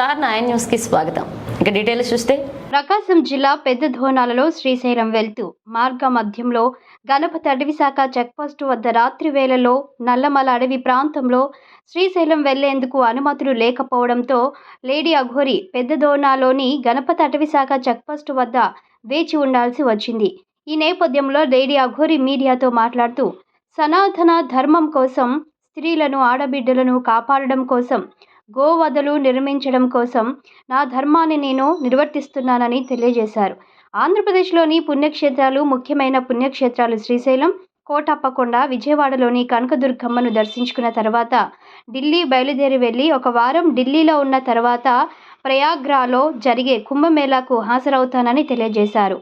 Star nine న్యూస్కి స్వాగతం. ఇక డీటెయిల్స్ చూస్తే. ప్రకాశం జిల్లా పెద్ద ధోనాలలో శ్రీశైలం వెళ్తూ మార్గ మధ్యంలో గణపతి అటవీ శాఖ చెక్పోస్టు వద్ద రాత్రి వేళలో నల్లమల అడవి ప్రాంతంలో శ్రీశైలం వెళ్ళేందుకు అనుమతులు లేకపోవడంతో లేడీ అఘోరి పెద్ద ధోనాలోని గణపతి అటవీ శాఖ చెక్పోస్టు వద్ద వేచి ఉండాల్సి వచ్చింది. ఈ నేపథ్యంలో లేడీ అఘోరి మీడియాతో మాట్లాడుతూ సనాతన ధర్మం కోసం స్త్రీలను ఆడబిడ్డలను కాపాడడం కోసం గోవధలు నిర్మించడం కోసం నా ధర్మాన్ని నేను నిర్వర్తిస్తున్నానని తెలియజేశారు. ఆంధ్రప్రదేశ్లోని పుణ్యక్షేత్రాలు ముఖ్యమైన పుణ్యక్షేత్రాలు శ్రీశైలం కోటప్పకొండ విజయవాడలోని కనకదుర్గమ్మను దర్శించుకున్న తర్వాత ఢిల్లీ బయలుదేరి వెళ్ళి ఒక వారం ఢిల్లీలో ఉన్న తర్వాత ప్రయాగ్రాలో జరిగే కుంభమేళాకు హాజరవుతానని తెలియజేశారు.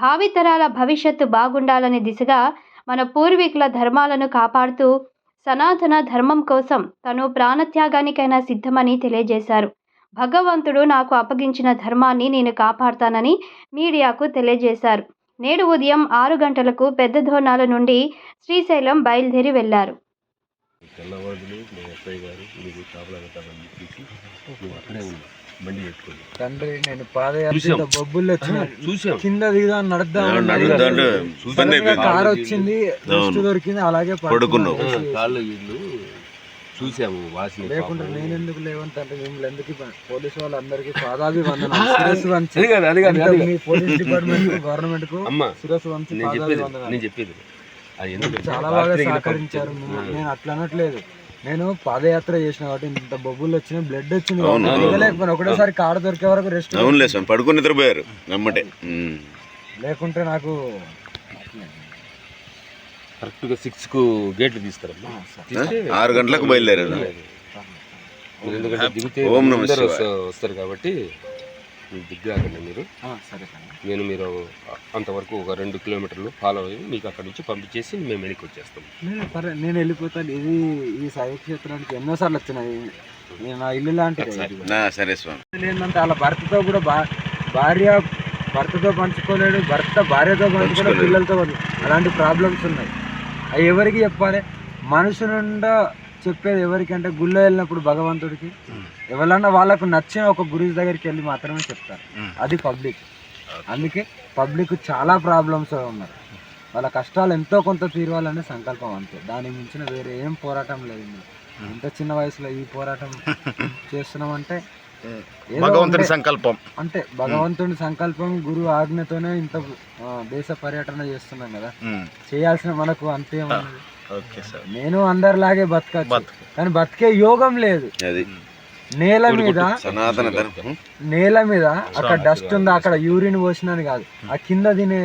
భావితరాల భవిష్యత్తు బాగుండాలనే దిశగా మన పూర్వీకుల ధర్మాలను కాపాడుతూ సనాతన ధర్మం కోసం తను ప్రాణత్యాగానికైనా సిద్ధమని తెలియజేశారు. భగవంతుడు నాకు అప్పగించిన ధర్మాన్ని నేను కాపాడతానని మీడియాకు తెలియజేశారు. నేడు ఉదయం ఆరు గంటలకు పెద్ద ధోనాల నుండి శ్రీశైలం బయలుదేరి వెళ్ళారు తెల్లవారులు మా ఎస్ఐ గారు మీకు కాపలా పెట్టాలని చెప్పేసి నువ్వు అక్కడే ఉన్నా బండి పెట్టుకొని తండ్రి నేను పాదయాత్ర చూసాం. బొబ్బులు వచ్చిన చూసాం కింద దిగుదా నడుద్దాం. కార్ వచ్చింది అవును. దొరికింది అలాగే పడుకున్నావు. కాళ్ళు వీళ్ళు చూసాము వాసన పాపం. నేను ఎందుకు లేవని తండ్రి మిమ్మల్ని ఎందుకు? పోలీసు వాళ్ళందరికీ పాదాభి మీ పోలీస్ డిపార్ట్మెంట్ గవర్నమెంట్కు శిరస్సు వంచి నేను చెప్పేది చాలా బాగా సహకరించారు. నేను అట్లా అనట్లేదు. నేను పాదయాత్ర చేసిన కాబట్టి ఇంత బొబ్బులు వచ్చినాయి బ్లడ్ వచ్చింది. దిగలేకపోయినా. ఒకటేసారి కాడ దొరికే వరకు రెస్ట్ అవునులే స్వామి పడుకొని నిద్రపోయారు నమ్మటే. లేకుంటే నాకు కరెక్ట్గా సిక్స్కు గేట్లు తీస్తారమ్మా. తీస్తే ఆరు గంటలకు బయలుదేరారు. ఎందుకంటే దిగితే వస్తారు కాబట్టి మీరు దిగ్గాకండి మీరు. ఆ, సరే నేను మీరు అంతవరకు ఒక రెండు కిలోమీటర్లు ఫాలో అయ్యి మీకు అక్కడ నుంచి పంపించేసి మేము వెనక్కి వచ్చేస్తాం. నేను వెళ్ళిపోతాను. ఇది ఈ సాయి క్షేత్రానికి ఎన్నోసార్లు వచ్చినాయి నేను నా ఇల్లు లాంటిది సరే. స్వామి. ఏంటంటే వాళ్ళ భర్తతో కూడా భా భార్య భర్తతో పంచుకోలేడు భర్త భార్యతో పంచుకోలేడు పంచుకోలేడు. పిల్లలతో అలాంటి ప్రాబ్లమ్స్ ఉన్నాయి. అవి ఎవరికి చెప్పాలి? మనుషు నుండా చెప్పేది ఎవరికి అంటే గుళ్ళో వెళ్ళినప్పుడు భగవంతుడికి. ఎవరన్నా వాళ్ళకు నచ్చిన ఒక గురువు దగ్గరికి వెళ్ళి మాత్రమే చెప్తారు. అది పబ్లిక్. అందుకే పబ్లిక్ చాలా ప్రాబ్లమ్స్ ఉన్నారు. వాళ్ళ కష్టాలు ఎంతో కొంత తీరవాలనే సంకల్పం అంతే. దానికి మించిన వేరే ఏం పోరాటం లేదు. ఇంత చిన్న వయసులో ఈ పోరాటం చేస్తున్నామంటే భగవంతుని సంకల్పం. అంటే భగవంతుని సంకల్పం గురువు ఆజ్ఞతోనే ఇంత దేశ పర్యటన చేస్తున్నాం కదా. చేయాల్సిన మనకు అంతే ఉన్నది. Okay sir. నేను అందరిలాగే బతకచ్చు. బతుకు. కానీ బతికే యోగం లేదు. అది. నేల మీద సనాతన ధర్మం. నేల మీద అక్కడ డస్ట్ ఉందా అక్కడ యూరిన్ పోసినాను కాదు. ఆ కింద తినే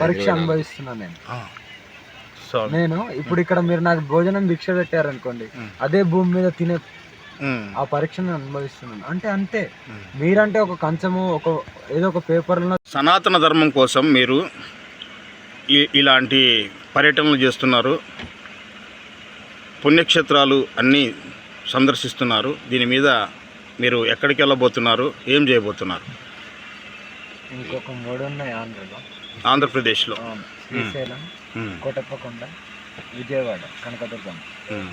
పరీక్ష అనుభవిస్తున్నాను నేను. సో నేను ఇప్పుడు ఇక్కడ మీరు నాకు భోజనం భిక్ష పెట్టారు అనుకోండి అదే భూమి మీద తినే ఆ పరీక్షను అనుభవిస్తున్నాను. అంటే అంతే. మీరంటే ఒక కంచము ఒక ఏదో ఒక పేపర్లో సనాతన ధర్మం కోసం మీరు ఇలాంటి పర్యటనలు చేస్తున్నారు. పుణ్యక్షేత్రాలు అన్నీ సందర్శిస్తున్నారు. దీని మీద మీరు ఎక్కడికి వెళ్ళబోతున్నారు? ఏం చేయబోతున్నారు? ఇంకొక మూడు ఉన్నాయి ఆంధ్రలో. ఆంధ్రప్రదేశ్లో. శ్రీశైలం కోటప్పకొండ విజయవాడ కనకదుర్గం.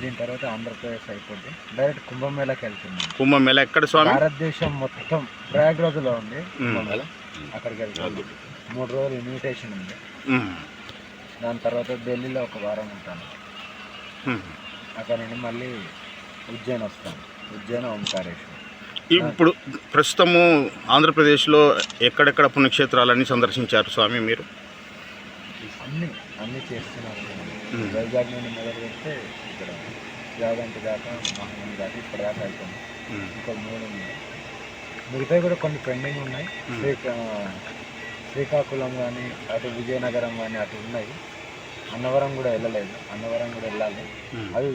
దీని తర్వాత ఆంధ్రప్రదేశ్ అయిపోద్ది. డైరెక్ట్ కుంభమేళకి వెళ్తున్నాం. కుంభమేళ ఎక్కడ స్వామి? భారతదేశం మొత్తం ప్రయాగ్రాజ్లో ఉంది. అక్కడికి వెళ్తాం మూడు రోజులు ఇన్విటేషన్ ఉంది. దాని తర్వాత ఢిల్లీలో ఒక వారం ఉంటాను. అక్కడ నుండి మళ్ళీ ఉజ్జయిన్ వస్తాను. ఉజ్జయిన్ ఓంకారేశ్వరం. ఇప్పుడు ప్రస్తుతము ఆంధ్రప్రదేశ్లో ఎక్కడెక్కడ పుణ్యక్షేత్రాలన్నీ సందర్శించారు స్వామి మీరు? అన్ని అన్ని చేస్తున్నాను ఉమ్. వైజాగ్ నుండి మొదలు పెడితే ఇక్కడ యాగంటి దాకా మహానం దాకా ఇక్కడ దాకా అయిపోయింది. ఇంకో మూడు ఉన్నాయి. మిగతావి కూడా కొన్ని పెండింగ్ ఉన్నాయి. శ్రీకాకుళం కానీ అటు విజయనగరం కానీ అటు ఉన్నాయి. అన్నవరం కూడా వెళ్ళలేదు. అన్నవరం కూడా వెళ్ళాలి. అవి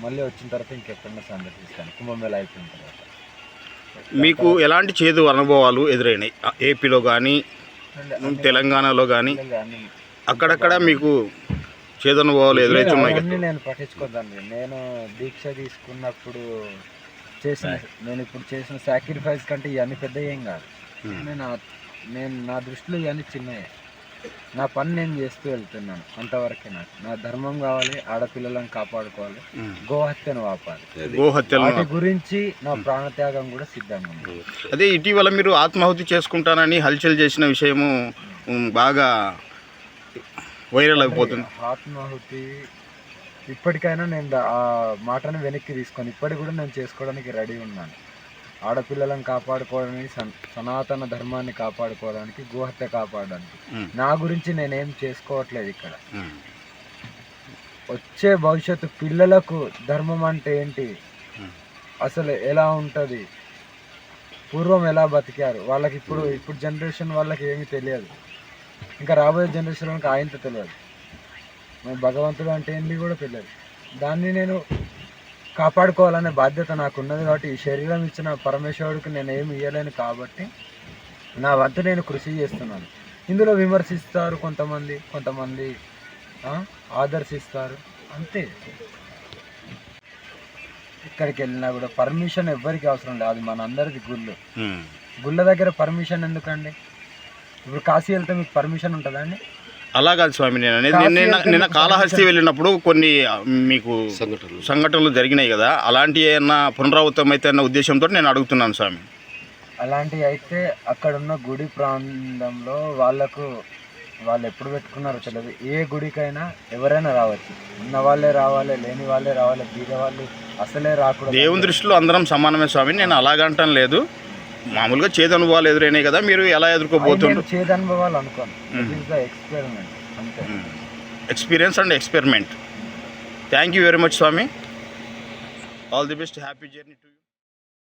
మళ్ళీ వచ్చిన తర్వాత ఇంకెక్కడన్నా సందర్శిస్తాను. కుంభమేళ అయిపోయిన తర్వాత. మీకు ఎలాంటి చేదు అనుభవాలు ఎదురైనాయి? ఏపీలో కానీ తెలంగాణలో కానీ అక్కడక్కడ మీకు చేదు అనుభవాలు కదా? నేను పట్టించుకోదండి. నేను దీక్ష తీసుకున్నప్పుడు చేసిన నేను ఇప్పుడు చేసిన సాక్రిఫైస్ కంటే ఇవన్నీ పెద్ద ఏం కాదు. నేను నేను నా దృష్టిలో ఇవన్నీ చిన్నయే. నా పని నేను చేస్తూ వెళ్తున్నాను. అంతవరకే నాకు. నా ధర్మం కావాలి ఆడపిల్లలను కాపాడుకోవాలి గోహత్యను ఆపాలి వాటి గురించి నా ప్రాణత్యాగం కూడా సిద్ధంగా ఉంది. అదే ఇటీవల మీరు ఆత్మాహుతి చేసుకుంటానని హల్చల్ చేసిన విషయము బాగా వైరల్ అయిపోతుంది. ఆత్మాహుతి ఇప్పటికైనా నేను ఆ మాటను వెనక్కి తీసుకొని ఇప్పటికి కూడా నేను చేసుకోవడానికి రెడీ ఉన్నాను. ఆడపిల్లలను కాపాడుకోవడానికి సన్- సనాతన ధర్మాన్ని కాపాడుకోవడానికి గోహత్య కాపాడడానికి. నా గురించి నేనేం చేసుకోవట్లేదు ఇక్కడ. వచ్చే భవిష్యత్తు పిల్లలకు ధర్మం అంటే ఏంటి. అసలు ఎలా ఉంటుంది? పూర్వం ఎలా బతికారు? వాళ్ళకి ఇప్పుడు ఇప్పుడు జనరేషన్ వాళ్ళకి ఏమీ తెలియదు. ఇంకా రాబోయే జనరేషన్ వాళ్ళకి ఆయనతో తెలియదు. భగవంతుడు అంటే ఏంటి కూడా తెలియదు. దాన్ని నేను కాపాడుకోవాలనే బాధ్యత నాకు ఉన్నది కాబట్టి ఈ శరీరం ఇచ్చిన పరమేశ్వరుడికి నేను ఏమి ఇవ్వలేను కాబట్టి నా వంతు నేను కృషి చేస్తున్నాను. ఇందులో విమర్శిస్తారు కొంతమంది కొంతమంది ఆదర్శిస్తారు. అంతే. ఇక్కడికి వెళ్ళినా కూడా పర్మిషన్ ఎవ్వరికి అవసరం లేదు. అది మన అందరిది గుళ్ళు. గుళ్ళ దగ్గర పర్మిషన్ ఎందుకండి? ఇప్పుడు కాశీ వెళ్తే మీకు పర్మిషన్ ఉంటుందా అండి? అలా కాదు స్వామి నేను అనేది నిన్న నిన్న కాళహస్తి వెళ్ళినప్పుడు కొన్ని మీకు సంఘటనలు. సంఘటనలు జరిగినాయి కదా అలాంటి ఏమన్నా పునరావృతం అయితే అన్న ఉద్దేశంతో నేను అడుగుతున్నాను స్వామి. అలాంటివి అయితే అక్కడ ఉన్న గుడి ప్రాంతంలో వాళ్ళకు వాళ్ళు ఎప్పుడు పెట్టుకున్నారో తెలియదు ఏ గుడికైనా ఎవరైనా రావచ్చు. ఉన్న వాళ్ళే రావాలి లేని వాళ్ళే రావాలి బీద వాళ్ళు అసలే రాకూడదు. దేవుని దృష్టిలో అందరం సమానమే స్వామి నేను అలాగంటం లేదు. మామూలుగా చేదు అనుభవాలు ఎదురైనాయి కదా మీరు ఎలా అవి ఎదుర్కోబోతుండ్రు నేను చేదనుభవాలు అనుకోను. మ్మ్. ఇస్ ద ఎక్స్పెరిమెంట్ అంతే. Experience and experiment thank you very much Swami all the best happy journey to